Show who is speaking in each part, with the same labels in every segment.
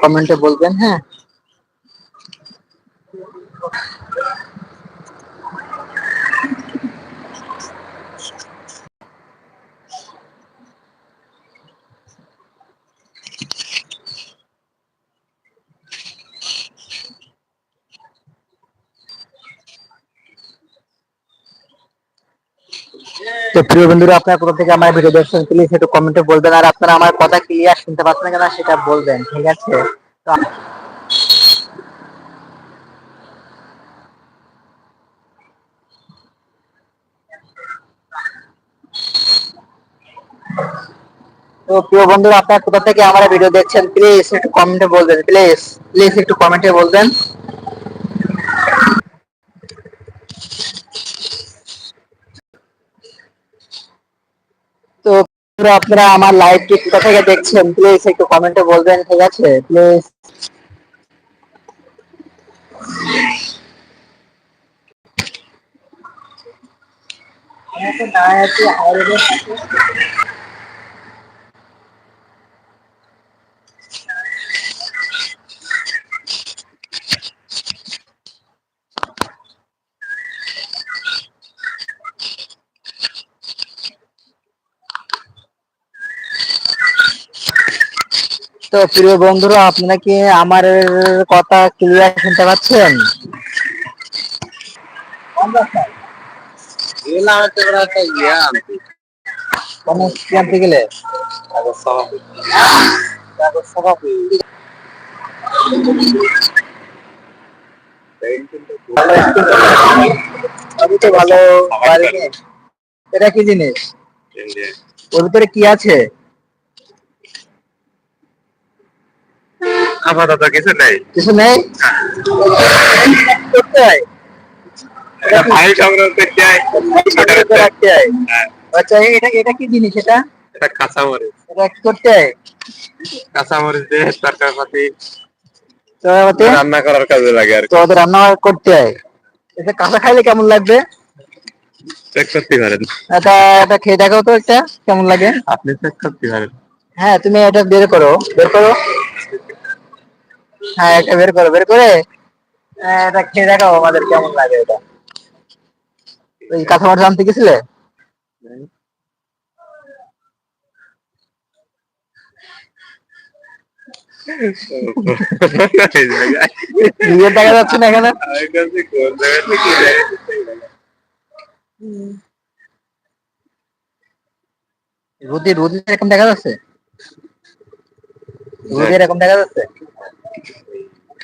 Speaker 1: কমেন্টে বলবেন হ্যাঁ তো প্রিয় বন্ধুরা, আপনারা কোথা থেকে আমার ভিডিও দেখছেন প্লিজ একটু কমেন্টে বলবেন। আর আপনারা আমার কথা ক্লিয়ার শুনতে পাচ্ছেন কিনা সেটা বলবেন, ঠিক আছে? তো তো প্রিয় বন্ধুরা, আপনারা কোথা থেকে আমার ভিডিও দেখছেন প্লিজ একটু কমেন্টে বলবেন প্লিজ প্লিজ একটু কমেন্টে বলবেন তো বন্ধুরা, আপনারা আমার লাইভটি কোথা থেকে দেখছেন? প্লিজ একটু কমেন্টে বলবেন ঠিক আছে? প্লিজ তো প্রিয় বন্ধুরা আপনারা কি আমার কথা ক্লিয়ার শুনতে পাচ্ছেন? ভালো এটা কি জিনিস? ওর ভিতরে কি আছে?
Speaker 2: আপাতত কিছু নেই।
Speaker 1: কিছু নেই? করতে হয়।
Speaker 2: ফাইল সংগ্রহ করতে হয়।
Speaker 1: রাখতে হয়।
Speaker 2: হ্যাঁ,
Speaker 1: আচ্ছা এটা এটা কি জিনিস এটা?
Speaker 2: এটা কাঁচামরিচ।
Speaker 1: এটা কি করতে? হয়
Speaker 2: কাঁচামরিচ দিয়ে তরকারি পাতি রান্না করার কাজে লাগে আর
Speaker 1: তো রান্না করতে হয়? এটা কাঁচা খাইলে কেমন লাগবে?
Speaker 2: চেক করতে পারেন।
Speaker 1: এটা এটা খেয়ে দেখো তো একটা কেমন লাগে?
Speaker 2: আপনি চেক করতে পারেন।
Speaker 1: হ্যাঁ তুমি এটা বের করো। বের করো। হ্যাঁ এটা বের করো বের করে। আহ, এটা খেয়ে দেখাও আমাদের কেমন লাগে এটা। ওই কাঁচামার আনতে গেছিলে? নিজের দেখা যাচ্ছে না এখানে। রোদে রোদে এরকম দেখা যাচ্ছে? রোদে এরকম দেখা যাচ্ছে?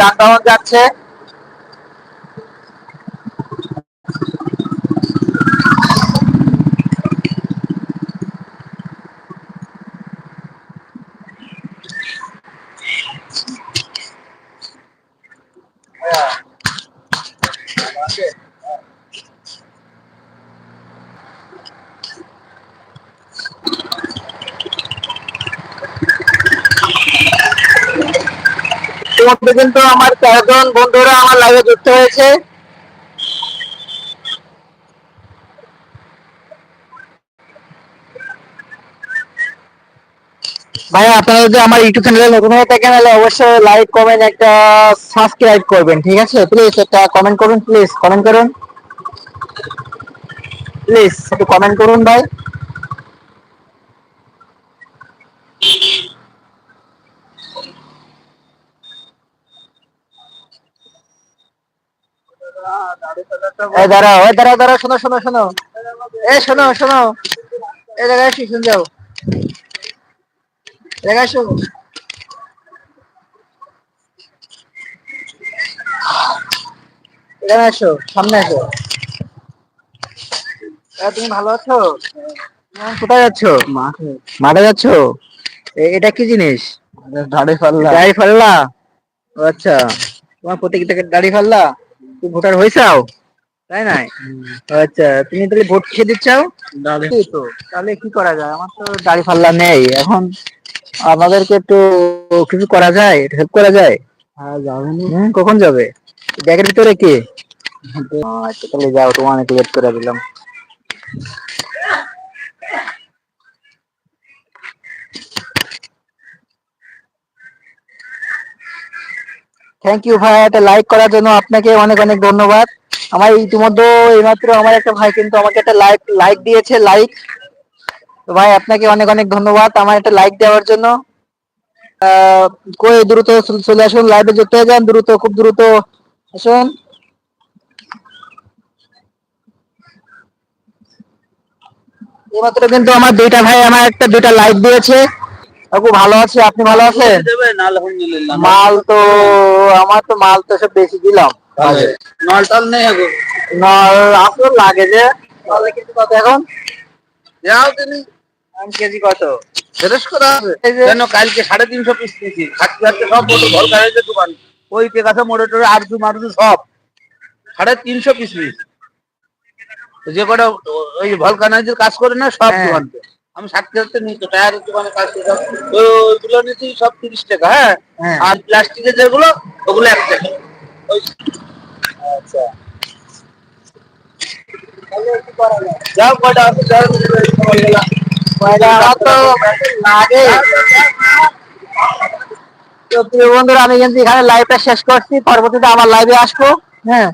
Speaker 1: যানবাহন যাচ্ছে। ইতিমধ্যে কিন্তু আমার তেরোজন বন্ধুরা আমার লাইভে যুক্ত হয়েছে। ভাই, আপনারা যদি আমার ইউটিউব চ্যানেলে নতুন হয়ে থাকেন, তাহলে অবশ্যই লাইক কমেন্ট একটা সাবস্ক্রাইব করবেন, ঠিক আছে? প্লিজ একটা কমেন্ট করুন প্লিজ কমেন্ট করুন। প্লিজ একটু কমেন্ট করুন ভাই। এই দাঁড়াও এই দাঁড়াও দাঁড়াও শোনো শোনো শোনো। এ শোনো শোনো। এই জায়গায় আসি শুন যাও। জায়গায় আসো। এখানে আসো সামনে আসো। তুমি ভালো আছো? কোথায় যাচ্ছ? মাঠে মাঠে যাচ্ছ? এটা কি জিনিস? দাড়ি পাল্লা দাড়ি ও আচ্ছা। তোমার প্রত্যেকটাকে দাড়ি ফাল্লা? ভোটার হয়েছাও তাই নাই? আচ্ছা তুমি তাহলে ভোট খেয়ে দিচ্ছাও তো তাহলে কি করা যায়? আমার তো দাড়ি ফাল্লা নেই। এখন আমাদেরকে একটু কিছু করা যায়? হেল্প করা যায়? হ্যাঁ কখন যাবে? ব্যাগের ভিতরে কি? আচ্ছা তাহলে যাও তোমার অনেক লেট করে দিলাম। থ্যাংক ইউ ভাই একটা লাইক করার জন্য আপনাকে অনেক অনেক ধন্যবাদ। আমার ইতিমধ্যে এইমাত্র আমার একটা ভাই কিন্তু আমাকে একটা লাইক লাইক দিয়েছে লাইক ভাই, আপনাকে অনেক অনেক ধন্যবাদ আমার একটা লাইক দেওয়ার জন্য। কই, দ্রুত চলে আসুন লাইভে যুক্ত হয়ে যান, দ্রুত, খুব দ্রুত আসুন। এইমাত্র কিন্তু আমার দুইটা ভাই আমার একটা দুইটা লাইক দিয়েছে। কাকু ভালো আছে? আপনি ভালো আছেন? মাল তো আমার তো মাল তো সব বেশি দিলাম।
Speaker 2: নল টল নেই
Speaker 1: নল আসল লাগে যে। তাহলে কিন্তু কত এখন?
Speaker 2: যাও তুমি।
Speaker 1: আম কেজি কত?
Speaker 2: ফেরস করা
Speaker 1: যে-
Speaker 2: কেন কালকে সাড়ে তিনশো পিস নিয়েছি। খাচ্ছে খাচ্ছে সব মোটর ভল খাইছে দোকান। ওই টেকাছে মোটর টোরে আরজু মারজু সব। সাড়ে তিনশো পিস নিয়েছি। যে কটা ওই ভলকানাইজের কাজ করে না সব
Speaker 1: হ্যাঁ।
Speaker 2: দোকানকে আমি ষাট টাকাতে নিই তো টায়ারের দোকানে কাজ করে সব। তো ওইগুলো নিয়েছি সব তিরিশ টাকা হ্যাঁ?
Speaker 1: হ্যাঁ।
Speaker 2: আর প্লাস্টিকের যেগুলো ওগুলো এক টাকা। ওই
Speaker 1: আচ্ছা।
Speaker 2: যাও কটা আছে? যাও
Speaker 1: পয়লা আমার তো। লাগে তো প্রিয় বন্ধুরা আমি কিন্তু এখানে লাইভটা শেষ করছি। পরবর্তীতে আবার লাইভে আসব। হ্যাঁ।